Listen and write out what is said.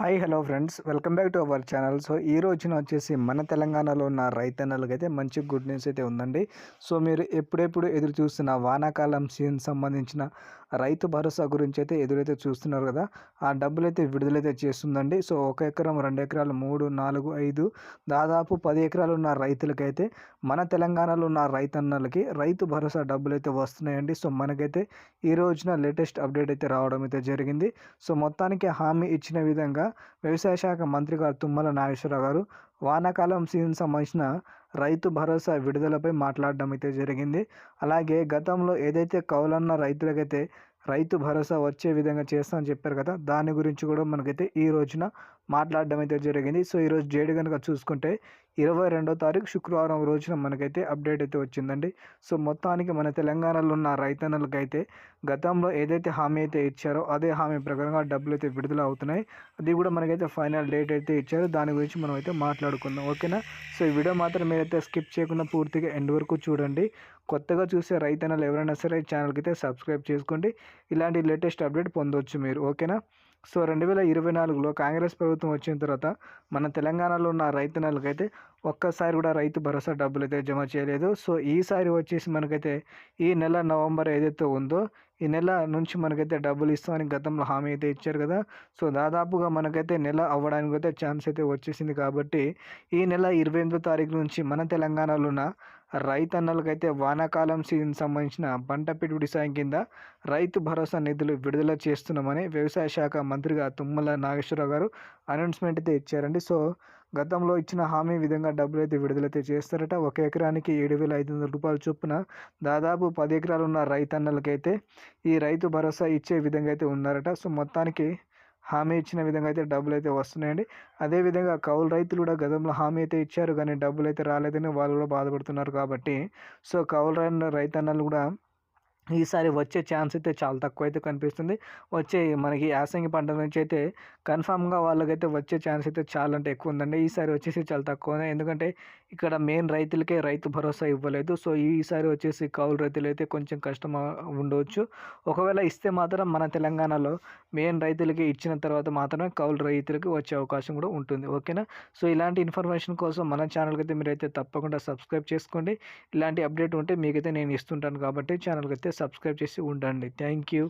Hi hello friends. Welcome back to our channel. So ఈ రోజున వచ్చేసి మన తెలంగాణలో ఉన్న రైతన్నలకి అయితే మంచి గుడ్ న్యూస్ అయితే ఉందండి. సో మీరు ఎప్పుడెప్పుడు ఎదురు చూస్తున్న వానాకాలం సీజన్ సంబంధించిన రైతు భరోసా గురించి అయితే ఎదురైతే చూస్తున్నారు కదా ఆ డబ్బులు అయితే విడుదలైతే చేస్తుందండి. సో ఒక ఎకరం రెండు ఎకరాలు మూడు నాలుగు ఐదు దాదాపు పది ఎకరాలు ఉన్న రైతులకైతే మన తెలంగాణలో ఉన్న రైతన్నలకి రైతు భరోసా డబ్బులు అయితే వస్తున్నాయండి. సో మనకైతే ఈ రోజున లేటెస్ట్ అప్డేట్ అయితే రావడం అయితే జరిగింది. సో మొత్తానికి హామీ ఇచ్చిన విధంగా వ్యవసాయ శాఖ మంత్రి గారు తుమ్మల నాగేశ్వరరావు గారు వానాకాలం సీజన్ సంబంధించిన రైతు భరోసా విడుదలపై మాట్లాడడం అయితే జరిగింది. అలాగే గతంలో ఏదైతే కౌలన్న రైతులకైతే రైతు భరోసా వచ్చే విధంగా చేస్తామని చెప్పారు కదా దాని గురించి కూడా మనకైతే ఈ రోజున మాట్లాడడం అయితే జరిగింది. సో ఈరోజు జేడు కనుక చూసుకుంటే ఇరవై రెండో తారీఖు శుక్రవారం రోజున మనకైతే అప్డేట్ అయితే వచ్చిందండి. సో మొత్తానికి మన తెలంగాణలో ఉన్న రైతన్నలకైతే గతంలో ఏదైతే హామీ అయితే ఇచ్చారో అదే హామీ ప్రకారంగా డబ్బులు అయితే విడుదల అవుతున్నాయి. అది కూడా మనకైతే ఫైనల్ డేట్ అయితే ఇచ్చారు. దాని గురించి మనం అయితే మాట్లాడుకుందాం. ఓకేనా? సో ఈ వీడియో మాత్రం మీరైతే స్కిప్ చేయకుండా పూర్తిగా ఎండ్ వరకు చూడండి. కొత్తగా చూసే రైతన్నలు ఎవరైనా సరే ఛానల్కి అయితే సబ్స్క్రైబ్ చేసుకోండి. ఇలాంటి లేటెస్ట్ అప్డేట్ పొందవచ్చు మీరు. ఓకేనా? సో రెండు వేల ఇరవై నాలుగులో కాంగ్రెస్ ప్రభుత్వం వచ్చిన తర్వాత మన తెలంగాణలో ఉన్న రైతు నెలకైతే ఒక్కసారి కూడా రైతు భరోసా డబ్బులు అయితే జమ చేయలేదు. సో ఈసారి వచ్చేసి మనకైతే ఈ నెల నవంబర్ ఏదైతే ఉందో ఈ నెల నుంచి మనకైతే డబ్బులు ఇస్తామని గతంలో హామీ అయితే ఇచ్చారు కదా. సో దాదాపుగా మనకైతే నెల అవ్వడానికి అయితే ఛాన్స్ అయితే వచ్చేసింది కాబట్టి ఈ నెల ఇరవై ఎనిమిదో తారీఖు నుంచి మన తెలంగాణలో ఉన్న రైతన్నలకైతే వానాకాలం సీజన్ సంబంధించిన పంట పెట్టుబడి సాయం కింద రైతు భరోసా నిధులు విడుదల చేస్తున్నామని వ్యవసాయ శాఖ మంత్రిగా తుమ్మల నాగేశ్వరరావు గారు అనౌన్స్మెంట్ అయితే ఇచ్చారండి. సో గతంలో ఇచ్చిన హామీ విధంగా డబ్బులు అయితే విడుదలైతే చేస్తారట. ఒక ఎకరానికి ఏడు వేల ఐదు వందల రూపాయల చొప్పున దాదాపు పది ఎకరాలు ఉన్న రైతన్నలకైతే ఈ రైతు భరోసా ఇచ్చే విధంగా అయితే ఉన్నారట. సో మొత్తానికి హామీ ఇచ్చిన విధంగా అయితే డబ్బులు అయితే వస్తున్నాయండి అదేవిధంగా కౌలు రైతులు కూడా గతంలో హామీ అయితే ఇచ్చారు. కానీ డబ్బులు అయితే రాలేదని వాళ్ళు కూడా బాధపడుతున్నారు కాబట్టి. సో కౌలు రైతన్నలు కూడా ఈసారి వచ్చే ఛాన్స్ అయితే చాలా తక్కువ అయితే కనిపిస్తుంది. వచ్చే మనకి యాసంగి పంట నుంచి అయితే కన్ఫామ్గా వాళ్ళకైతే వచ్చే ఛాన్స్ అయితే చాలా అంటే ఎక్కువ ఉందండి. ఈసారి వచ్చేసి చాలా తక్కువ ఎందుకంటే ఇక్కడ మెయిన్ రైతులకే రైతు భరోసా ఇవ్వలేదు. సో ఈసారి వచ్చేసి కౌలు రైతులు అయితే కొంచెం కష్టం ఉండవచ్చు. ఒకవేళ ఇస్తే మాత్రం మన తెలంగాణలో మెయిన్ రైతులకి ఇచ్చిన తర్వాత మాత్రమే కౌలు రైతులకి వచ్చే అవకాశం కూడా ఉంటుంది. ఓకేనా? సో ఇలాంటి ఇన్ఫర్మేషన్ కోసం మన ఛానల్కి అయితే మీరైతే తప్పకుండా సబ్స్క్రైబ్ చేసుకోండి. ఇలాంటి అప్డేట్ ఉంటే మీకైతే నేను ఇస్తుంటాను కాబట్టి ఛానల్కి అయితే సబ్స్క్రైబ్ చేసి ఉండండి. Thank you.